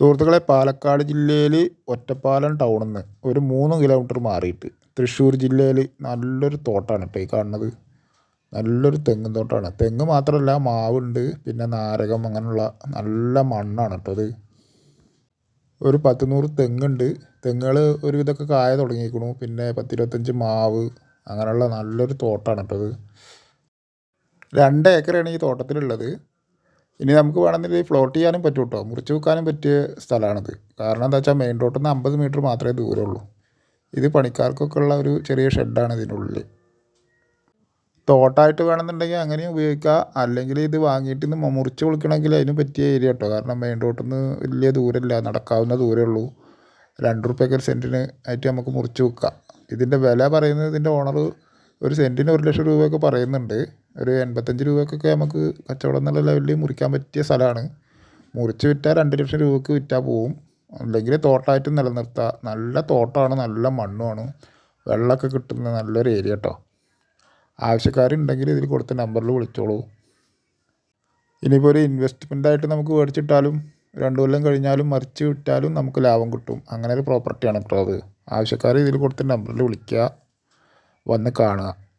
സുഹൃത്തുക്കളെ പാലക്കാട് ജില്ലയിൽ ഒറ്റപ്പാലം ടൗണിൽ നിന്ന് ഒരു മൂന്ന് കിലോമീറ്റർ മാറിയിട്ട് തൃശ്ശൂർ ജില്ലയിൽ നല്ലൊരു തോട്ടമാണ് കേട്ടോ ഈ കാണുന്നത്. നല്ലൊരു തെങ്ങ് തോട്ടമാണ് തെങ്ങ് മാത്രമല്ല മാവുണ്ട് പിന്നെ നാരകം അങ്ങനെയുള്ള നല്ല മണ്ണാണ് കേട്ടോ അത് ഒരു പത്ത് നൂറ് തെങ്ങുണ്ട്. തെങ്ങുകൾ ഒരു ഇതൊക്കെ കായ തുടങ്ങിയിരിക്കണു പിന്നെ പത്തിരുപത്തഞ്ച് മാവ് അങ്ങനെയുള്ള നല്ലൊരു തോട്ടമാണ് കേട്ടോ അത് രണ്ട് ഏക്കറാണ് ഈ തോട്ടത്തിലുള്ളത്. ഇനി നമുക്ക് വേണമെന്നുണ്ടെങ്കിൽ ഫ്ലോട്ട് ചെയ്യാനും പറ്റും കേട്ടോ മുറിച്ച് വെക്കാനും പറ്റിയ സ്ഥലമാണിത്. കാരണം എന്താ വെച്ചാൽ മെയിൻ റോട്ടിൽ നിന്ന് അമ്പത് മീറ്റർ മാത്രമേ ദൂരമുള്ളൂ. ഇത് പണിക്കാർക്കൊക്കെ ഉള്ള ഒരു ചെറിയ ഷെഡാണ് ഇതിനുള്ളിൽ തോട്ടായിട്ട് വേണമെന്നുണ്ടെങ്കിൽ അങ്ങനെയും ഉപയോഗിക്കാം. അല്ലെങ്കിൽ ഇത് വാങ്ങിയിട്ട് ഇന്ന് മുറിച്ച് വിളിക്കണമെങ്കിൽ അതിന് പറ്റിയ ഏരിയ കേട്ടോ കാരണം മെയിൻ റോട്ടിൽ നിന്ന് വലിയ ദൂരമില്ല. നടക്കാവുന്ന ദൂരമേ ഉള്ളൂ. രണ്ട് റുപ്യക്ക് ഒരു സെന്റിന് ആയിട്ട് നമുക്ക് മുറിച്ച് വെക്കാം. ഇതിന്റെ വില പറയുന്നത് ഇതിന്റെ ഓണർ ഒരു സെന്റിന് ഒരു ലക്ഷം രൂപയൊക്കെ പറയുന്നുണ്ട്. ഒരു എൺപത്തഞ്ച് രൂപയ്ക്കൊക്കെ നമുക്ക് കച്ചവടം എന്നുള്ള ലെവലിൽ മുറിക്കാൻ പറ്റിയ സ്ഥലമാണ് മുറിച്ച് വിറ്റാൽ രണ്ട് ലക്ഷം രൂപയ്ക്ക് വിറ്റാൽ പോവും. അല്ലെങ്കിൽ തോട്ടമായിട്ട് നിലനിർത്താം. നല്ല തോട്ടമാണ് നല്ല മണ്ണുമാണ്. വെള്ളമൊക്കെ കിട്ടുന്ന നല്ലൊരു ഏരിയ കേട്ടോ. ആവശ്യക്കാരുണ്ടെങ്കിൽ ഇതിൽ കൊടുത്ത നമ്പറിൽ വിളിച്ചോളൂ. ഇനിയിപ്പോൾ ഒരു ഇൻവെസ്റ്റ്മെന്റ് ആയിട്ട് നമുക്ക് മേടിച്ചിട്ടാലും രണ്ട് കൊല്ലം കഴിഞ്ഞാലും മറിച്ച് വിട്ടാലും നമുക്ക് ലാഭം കിട്ടും. അങ്ങനെ ഒരു പ്രോപ്പർട്ടിയാണ് കേട്ടോ അത്. ആവശ്യക്കാർ ഇതിൽ കൊടുത്ത നമ്പറിൽ വിളിക്കുക വന്ന് കാണുക.